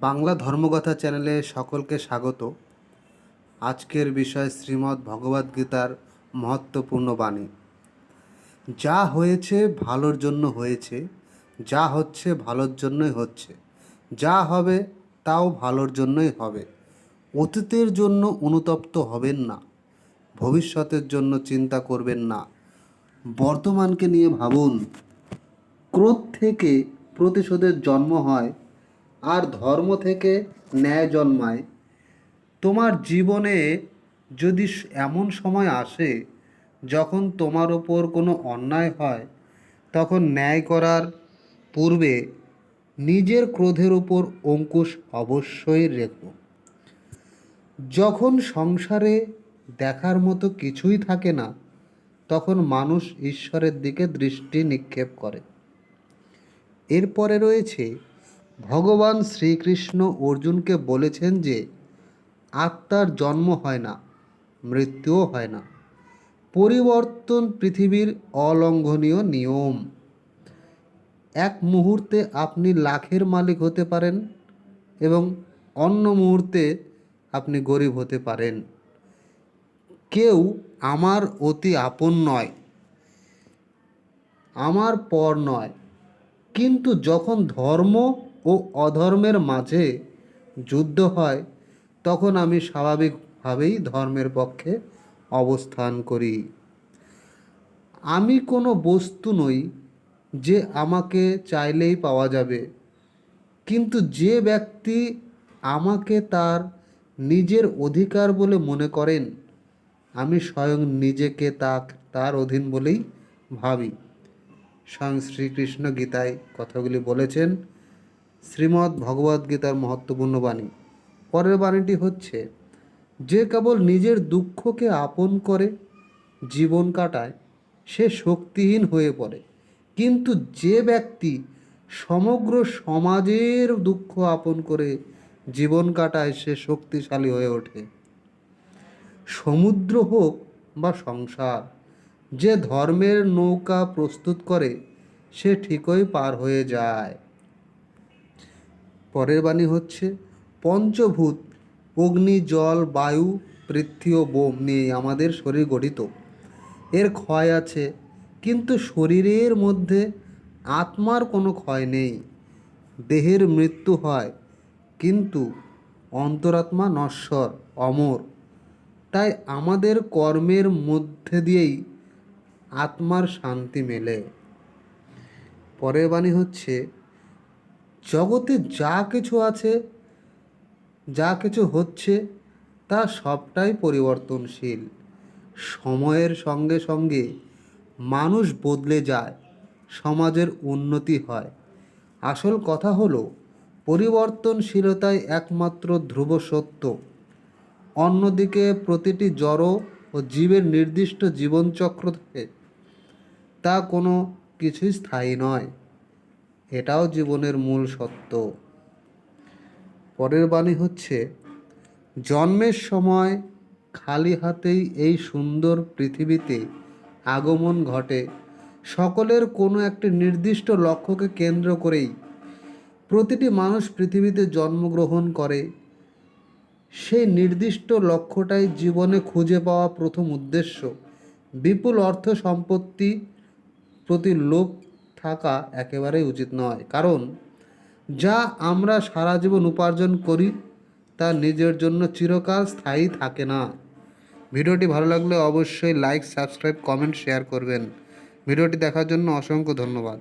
বাংলা ধর্মকথা চ্যানেলে সকলকে স্বাগত। আজকের বিষয় শ্রীমদ্ ভগবদ্গীতার মহত্বপূর্ণ বাণী। যা হয়েছে ভালোর জন্য হয়েছে, যা হচ্ছে ভালোর জন্যই হচ্ছে, যা হবে তাও ভালোর জন্যই হবে। অতীতের জন্য অনুতপ্ত হবেন না, ভবিষ্যতের জন্য চিন্তা করবেন না। বর্তমানকে নিয়ে ভাবুন, ক্রোধ থেকে প্রতিশোধের জন্ম হয় আর ধর্ম থেকে ন্যায় জন্মায়। তোমার জীবনে যদি এমন সময় আসে যখন তোমার ওপর কোনো অন্যায় হয়, তখন ন্যায় করার পূর্বে নিজের ক্রোধের ওপর অঙ্কুশ অবশ্যই রেখো। যখন সংসারে দেখার মতো কিছুই থাকে না, তখন মানুষ ঈশ্বরের দিকে দৃষ্টি নিক্ষেপ করে। এরপরে রয়েছে ভগবান শ্রীকৃষ্ণ অর্জুনকে বলেছেন যে, আত্মার জন্ম হয় না, মৃত্যুও হয় না। পরিবর্তন পৃথিবীর অলঙ্ঘনীয় নিয়ম। এক মুহূর্তে আপনি লাখের মালিক হতে পারেন এবং অন্য মুহূর্তে আপনি গরিব হতে পারেন। কেউ আমার অতি আপন নয়, আমার পর নয়। কিন্তু যখন ধর্ম ও অধর্মের মাঝে যুদ্ধ হয়, তখন আমি স্বাভাবিকভাবেই ধর্মের পক্ষে অবস্থান করি। আমি কোনো বস্তু নই যে আমাকে চাইলেই পাওয়া যাবে, কিন্তু যে ব্যক্তি আমাকে তার নিজের অধিকার বলে মনে করেন, আমি স্বয়ং নিজেকে তা তার অধীন বলেই ভাবি। স্বয়ং শ্রীকৃষ্ণ গীতায় কথাগুলি বলেছেন শ্রীমদ্ ভগবদ্গীতার মহত্বপূর্ণ বাণী। পরের বাণীটি হচ্ছে, যে কেবল নিজের দুঃখকে আপন করে, জীবন কাটায়, সে শক্তিহীন হয়ে পড়ে। কিন্তু যে ব্যক্তি সমগ্র সমাজের দুঃখ আপন করে জীবন কাটায়, সে শক্তিশালী হয়ে ওঠে। সমুদ্র হোক বা সংসার, যে ধর্মের নৌকা প্রস্তুত করে, সে ঠিকই পার হয়ে যায়। পরের বাণী হচ্ছে, পঞ্চভূত, অগ্নি, জল, বায়ু, পৃথ্বী ও বোম নিয়ে আমাদের শরীর গঠিত। এর ক্ষয় আছে, কিন্তু শরীরের মধ্যে আত্মার কোনো ক্ষয় নেই। দেহের মৃত্যু হয়, কিন্তু অন্তরাত্মা নশ্বর, অমর। তাই আমাদের কর্মের মধ্যে দিয়েই আত্মার শান্তি মেলে। পরের বাণী হচ্ছে জগতে যা কিছু আছে, যা কিছু হচ্ছে, তা সবটাই পরিবর্তনশীল। সময়ের সঙ্গে সঙ্গে মানুষ বদলে যায়, সমাজের উন্নতি হয়। আসল কথা হলো, পরিবর্তনশীলতাই একমাত্র ধ্রুব সত্য। অন্যদিকে প্রতিটি জড় ও জীবের নির্দিষ্ট জীবনচক্র থাকে, তা কোনো কিছুই স্থায়ী নয়। এটাও জীবনের মূল সত্য। পরের বাণী হচ্ছে, জন্মের সময় খালি হাতেই এই সুন্দর পৃথিবীতে আগমন ঘটে। সকলের কোনো একটি নির্দিষ্ট লক্ষ্যকে কেন্দ্র করেই প্রতিটি মানুষ পৃথিবীতে জন্মগ্রহণ করে। সেই নির্দিষ্ট লক্ষ্যটাই জীবনে খুঁজে পাওয়া প্রথম উদ্দেশ্য। বিপুল অর্থ সম্পত্তি প্রতি লোভ থাকা একেবারেই উচিত নয়। কারণ, যা আমরা সারা জীবন উপার্জন করি, তা নিজের জন্য চিরকাল স্থায়ী থাকে না। ভিডিওটি ভালো লাগলে অবশ্যই লাইক, সাবস্ক্রাইব, কমেন্ট, শেয়ার করবেন। ভিডিওটি দেখার জন্য অসংখ্য ধন্যবাদ।